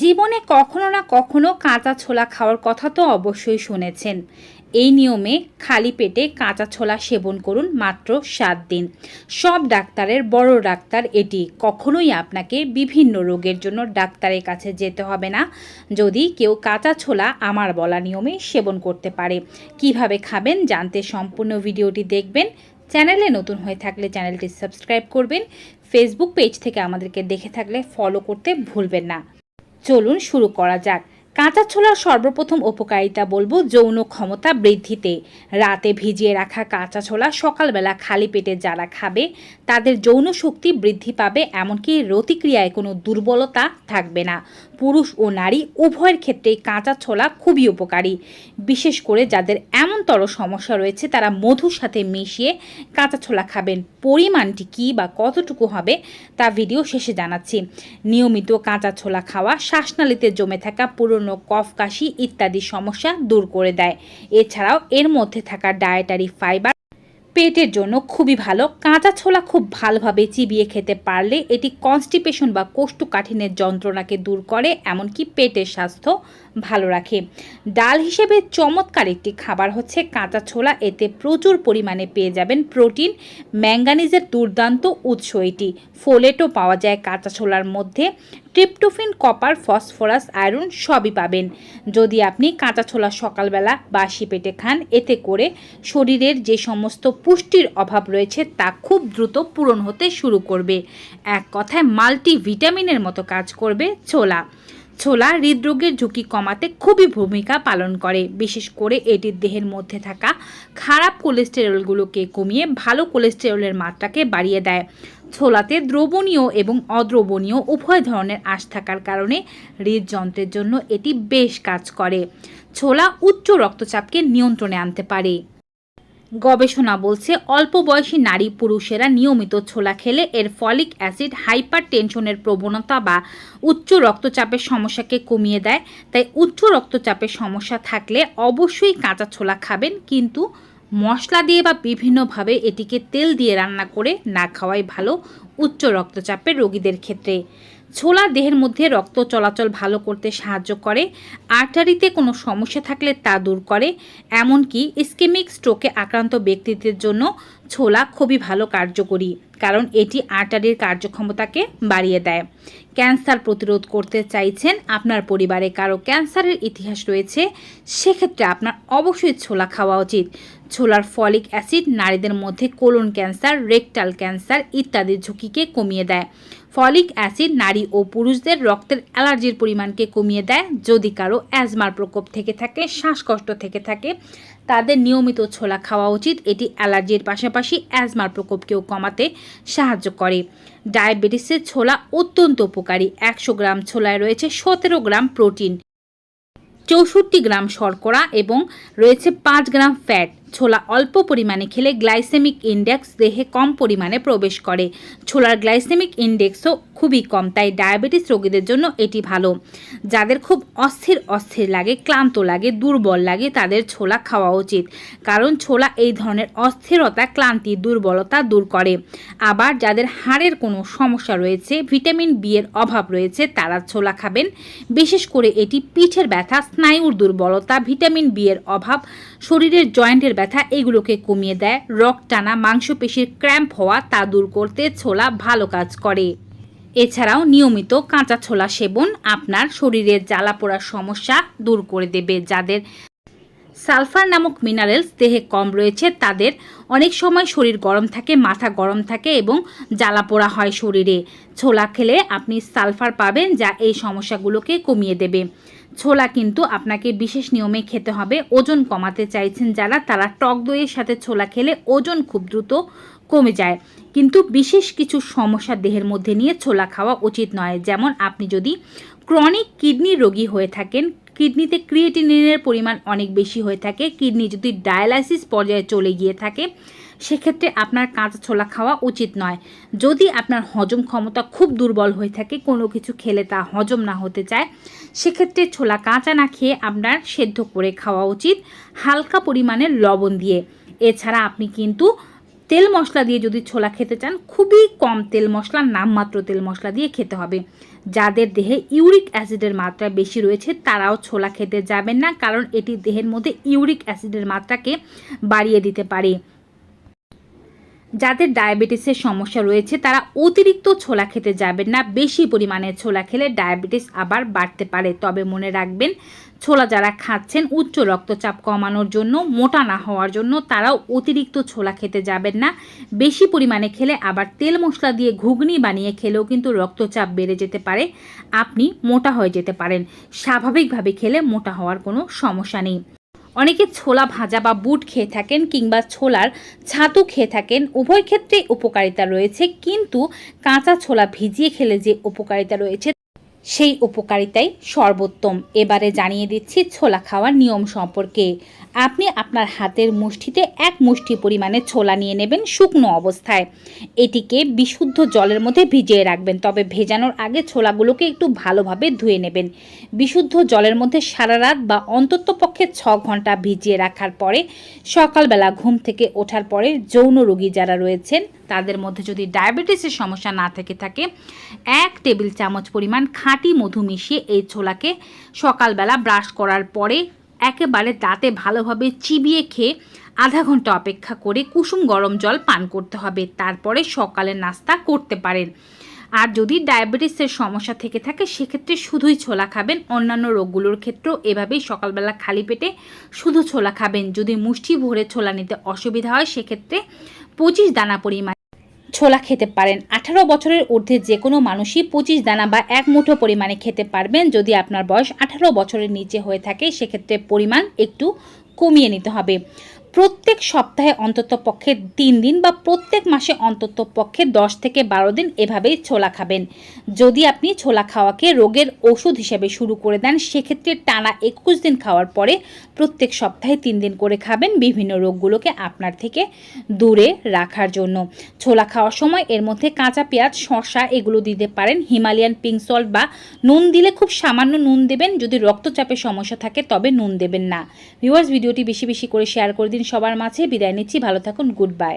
জীবনে কখনো না কখনো কাঁচা ছোলা খাওয়ার কথা তো অবশ্যই শুনেছেন। এই নিয়মে খালি পেটে কাঁচা ছোলা সেবন করুন মাত্র সাত দিন। সব ডাক্তারের বড় ডাক্তার এটি। কখনোই আপনাকে বিভিন্ন রোগের জন্য ডাক্তারের কাছে যেতে হবে না। যদি কেউ কাঁচা ছোলা আমার বলা নিয়মে সেবন করতে পারে। কীভাবে খাবেন জানতে সম্পূর্ণ ভিডিওটি দেখবেন। চ্যানেলে নতুন হয়ে থাকলে চ্যানেলটি সাবস্ক্রাইব করবেন। ফেসবুক পেজ থেকে আমাদেরকে দেখে থাকলে ফলো করতে ভুলবেন না। চলুন শুরু করা যাক। কাঁচা ছোলার সর্বপ্রথম উপকারিতা বলব যৌন ক্ষমতা বৃদ্ধিতে। রাতে ভিজিয়ে রাখা কাঁচা ছোলা সকালবেলা খালি পেটে যারা খাবে, তাদের যৌন শক্তি বৃদ্ধি পাবে এমনকি রতিক্রিয়ায় কোনো দুর্বলতা থাকবে না। পুরুষ ও নারী উভয়ের ক্ষেত্রেই কাঁচা ছোলা খুবই উপকারী। বিশেষ করে যাদের এমনতর সমস্যা রয়েছে, তারা মধুর সাথে মিশিয়ে কাঁচা ছোলা খাবেন। পরিমাণটি কী বা কতটুকু হবে, তা ভিডিও শেষে জানাচ্ছি। নিয়মিত কাঁচা ছোলা খাওয়া, শ্বাসনালীতে জমে থাকা পুরনো কফ, কাশি ইত্যাদি সমস্যা দূর করে দেয়। এছাড়াও এর মধ্যে থাকা ডায়েটারি ফাইবার পেটের জন্য খুবই ভালো। কাঁচা ছোলা খুব ভালোভাবে চিবিয়ে খেতে পারলে এটি কনস্টিপেশন বা কোষ্ঠকাঠিনের যন্ত্রণাকে দূর করে, এমনকি পেটের স্বাস্থ্য ভালো রাখে। ডাল হিসেবে চমৎকার একটি খাবার হচ্ছে কাঁচা ছোলা। এতে প্রচুর পরিমাণে পেয়ে যাবেন প্রোটিন। ম্যাঙ্গানিজের দুর্দান্ত উৎস এটি। ফোলেটও পাওয়া যায় কাঁচা ছোলার মধ্যে। ট্রিপটোফিন, কপার, ফসফরাস, আয়রন সবই পাবেন। যদি আপনি কাঁচা ছোলা সকালবেলা বাসি পেটে খান, এতে করে শরীরের যে সমস্ত পুষ্টির অভাব রয়েছে তা খুব দ্রুত পূরণ হতে শুরু করবে। এক কথায় মাল্টি ভিটামিনের মতো কাজ করবে ছোলা। ছোলা হৃদরোগের ঝুঁকি কমাতে খুবই ভূমিকা পালন করে। বিশেষ করে এটির দেহের মধ্যে থাকা খারাপ কোলেস্টেরলগুলোকে কমিয়ে ভালো কোলেস্টেরলের মাত্রাকে বাড়িয়ে দেয়। ছোলাতে দ্রবণীয় এবং অদ্রবণীয় উভয় ধরনের আঁশ থাকার কারণে হৃদযন্ত্রের জন্য এটি বেশ কাজ করে। ছোলা উচ্চ রক্তচাপকে নিয়ন্ত্রণে আনতে পারে। গবেষণা বলছে, অল্প বয়সী নারী পুরুষেরা নিয়মিত ছোলা খেলে এর ফলিক অ্যাসিড হাইপার টেনশনের প্রবণতা বা উচ্চ রক্তচাপের সমস্যাকে কমিয়ে দেয়। তাই উচ্চ রক্তচাপের সমস্যা থাকলে অবশ্যই কাঁচা ছোলা খাবেন, কিন্তু মশলা দিয়ে বা বিভিন্নভাবে এটিকে তেল দিয়ে রান্না করে না খাওয়াই ভালো উচ্চ রক্তচাপের রোগীদের ক্ষেত্রে। ছোলা দেহের মধ্যে রক্ত চলাচল ভালো করতে সাহায্য করে, আর্টারিতে কোনো সমস্যা থাকলে তা দূর করে, এমনকি ইস্কেমিক স্ট্রোকে আক্রান্ত ব্যক্তিদের জন্য ছোলা খুবই ভালো কার্যকরী, কারণ এটি আর্টারির কার্যক্ষমতাকে বাড়িয়ে দেয়। ক্যান্সার প্রতিরোধ করতে চাইছেন আপনার পরিবারে কারও ক্যান্সারের ইতিহাস রয়েছে, সেক্ষেত্রে আপনার অবশ্যই ছোলা খাওয়া উচিত। ছোলার ফলিক অ্যাসিড নারীদের মধ্যে কোলন ক্যান্সার, রেকটাল ক্যান্সার ইত্যাদির ঝুঁকিকে কমিয়ে দেয়। ফলিক অ্যাসিড নারী ও পুরুষদের রক্তের অ্যালার্জির পরিমাণকে কমিয়ে দেয়। যদি কারও অ্যাজমার প্রকোপ থেকে থাকে, শ্বাসকষ্ট থেকে থাকে তাদের নিয়মিত ছোলা খাওয়া উচিত। এটি অ্যালার্জির পাশাপাশি অ্যাজমার প্রকোপকেও কমাতে সাহায্য করে। ডায়াবেটিসের ছোলা অত্যন্ত উপকারী। একশো গ্রাম ছোলায় রয়েছে সতেরো গ্রাম প্রোটিন, চৌষট্টি গ্রাম শর্করা এবং রয়েছে পাঁচ গ্রাম ফ্যাট। ছোলা অল্প পরিমাণে খেলে গ্লাইসেমিক ইন্ডেক্স দেহে কম পরিমাণে প্রবেশ করে। ছোলার গ্লাইসেমিক ইন্ডেক্সও খুবই কম, তাই ডায়াবেটিস রোগীদের জন্য এটি ভালো। যাদের খুব অস্থির অস্থির লাগে, ক্লান্ত লাগে, দুর্বল লাগে, তাদের ছোলা খাওয়া উচিত। কারণ ছোলা এই ধরনের অস্থিরতা, ক্লান্তি, দুর্বলতা দূর করে। আবার যাদের হাড়ের কোনো সমস্যা রয়েছে, ভিটামিন বি এর অভাব রয়েছে, তারা ছোলা খাবেন। বিশেষ করে এটি পিঠের ব্যথা, স্নায়ুর দুর্বলতা, ভিটামিন বি এর অভাব, শরীরের জয়েন্টের ব্যথা এগুলোকে কমিয়ে দেয়। রক টানা, মাংসপেশির ক্র্যাম্প হওয়া, তা দূর করতে ছোলা ভালো কাজ করে। এছাড়াও নিয়মিত কাঁচা ছোলা সেবন আপনার শরীরের জ্বালা পোড়ার সমস্যা দূর করে দেবে, যাদের সালফার নামক মিনারেলস দেহে কম রয়েছে, তাদের অনেক সময় শরীর গরম থাকে, মাথা গরম থাকে এবং জ্বালা পোড়া হয় শরীরে। ছোলা খেলে আপনি সালফার পাবেন, যা এই সমস্যাগুলোকে কমিয়ে দেবে। ছোলা কিন্তু আপনাকে বিশেষ নিয়মে খেতে হবে। ওজন কমাতে চাইছেন যারা, তারা টক দইয়ের সাথে ছোলা খেলে ওজন খুব দ্রুত কমে যায়। কিন্তু বিশেষ কিছু সমস্যা দেহের মধ্যে নিয়ে ছোলা খাওয়া উচিত নয়। যেমন আপনি যদি ক্রনিক কিডনি রোগী হয়ে থাকেন কিডনিতে ক্রিয়েটিনিনের পরিমাণ অনেক বেশি হয়ে থাকে, কিডনি যদি ডায়ালাইসিস পর্যায়ে চলে গিয়ে থাকে, সেক্ষেত্রে আপনার কাঁচা ছোলা খাওয়া উচিত নয়। যদি আপনার হজম ক্ষমতা খুব দুর্বল হয়ে থাকে, কোনো কিছু খেলে তা হজম না হতে চায়, সেক্ষেত্রে ছোলা কাঁচা না খেয়ে আপনার সেদ্ধ করে খাওয়া উচিত, হালকা পরিমাণে লবণ দিয়ে। এছাড়া আপনি কিন্তু তেল মশলা দিয়ে যদি ছোলা খেতে চান, খুবই কম তেল মশলা, নামমাত্র তেল মশলা দিয়ে খেতে হবে। যাদের দেহে ইউরিক অ্যাসিডের মাত্রা বেশি রয়েছে, তারাও ছোলা খেতে যাবেন না, কারণ এটি দেহের মধ্যে ইউরিক অ্যাসিডের মাত্রাকে বাড়িয়ে দিতে পারে। যাদের ডায়াবেটিসের সমস্যা রয়েছে, তারা অতিরিক্ত ছোলা খেতে যাবেন না। বেশি পরিমাণে ছোলা খেলে ডায়াবেটিস আবার বাড়তে পারে। তবে মনে রাখবেন ছোলা যারা খাচ্ছেন, উচ্চ রক্তচাপ কমানোর জন্য, মোটা না হওয়ার জন্য তারাও অতিরিক্ত ছোলা খেতে যাবেন না। বেশি পরিমাণে খেলে আবার তেল মশলা দিয়ে ঘুগনি বানিয়ে খেলেও কিন্তু রক্তচাপ বেড়ে যেতে পারে। আপনি মোটা হয়ে যেতে পারেন। স্বাভাবিকভাবে খেলে মোটা হওয়ার কোনো সমস্যা নেই। অনেকে ছোলা ভাজা বা বুট খেয়ে থাকেন কিংবা ছোলার ছাতু খেয়ে থাকেন। উভয় ক্ষেত্রে উপকারিতা রয়েছে, কিন্তু কাঁচা ছোলা ভিজিয়ে খেলে যে উপকারিতা রয়েছে সেই উপকারিতাই সর্বোত্তম। এবারে জানিয়ে দিচ্ছি ছোলা খাওয়ার নিয়ম সম্পর্কে। আপনি আপনার হাতের মুষ্টিতে এক মুষ্টি পরিমাণে ছোলা নিয়ে নেবেন শুকনো অবস্থায়। এটিকে বিশুদ্ধ জলের মধ্যে ভিজিয়ে রাখবেন, তবে ভেজানোর আগে ছোলাগুলোকে একটু ভালোভাবে ধুয়ে নেবেন। বিশুদ্ধ জলের মধ্যে সারা রাত বা অন্তত পক্ষে ছ ঘণ্টা ভিজিয়ে রাখার পরে, সকালবেলা ঘুম থেকে ওঠার পরে যৌন রোগী যারা রয়েছেন, তাদের মধ্যে যদি ডায়াবেটিসের সমস্যা না থেকে থাকে, এক টেবিল চামচ পরিমাণ খাঁটি মধু মিশিয়ে এই ছোলাকে সকালবেলা ব্রাশ করার পরে একেবারে দাঁতে ভালোভাবে চিবিয়ে খেয়ে আধা ঘণ্টা অপেক্ষা করে কুসুম গরম জল পান করতে হবে। তারপরে সকালের নাস্তা করতে পারেন। আর যদি ডায়াবেটিসের সমস্যা থেকে থাকে, সেক্ষেত্রে শুধুই ছোলা খাবেন। অন্যান্য রোগগুলোর ক্ষেত্রেও এভাবেই সকালবেলা খালি পেটে শুধু ছোলা খাবেন। যদি মুষ্টি ভরে ছোলা নিতে অসুবিধা হয়, সেক্ষেত্রে পঁচিশ দানা পরিমাণ ছোলা খেতে পারেন। আঠারো বছরের ঊর্ধ্বে যে কোনো মানুষই পঁচিশ দানা বা এক মুঠো পরিমাণে খেতে পারবেন। যদি আপনার বয়স আঠারো বছরের নিচে হয়ে থাকে, সেক্ষেত্রে পরিমাণ একটু কমিয়ে নিতে হবে। প্রত্যেক সপ্তাহে অন্তত পক্ষে তিন দিন বা প্রত্যেক মাসে অন্তত পক্ষে দশ থেকে বারো দিন এভাবেই ছোলা খাবেন। যদি আপনি ছোলা খাওয়াকে রোগের ওষুধ হিসেবে শুরু করে দেন, সেক্ষেত্রে টানা একুশ দিন খাওয়ার পরে প্রত্যেক সপ্তাহে তিন দিন করে খাবেন বিভিন্ন রোগগুলোকে আপনার থেকে দূরে রাখার জন্য। ছোলা খাওয়ার সময় এর মধ্যে কাঁচা পেঁয়াজ, শসা এগুলো দিতে পারেন। হিমালয়ান পিঙ্ক সল্ট বা নুন দিলে খুব সামান্য নুন দেবেন। যদি রক্তচাপের সমস্যা থাকে তবে নুন দেবেন না। ভিউয়ার্স, ভিডিওটি বেশি বেশি করে শেয়ার করে দিন। সবার মাঝে বিদায় নিচ্ছি। ভালো থাকুন গুড বাই।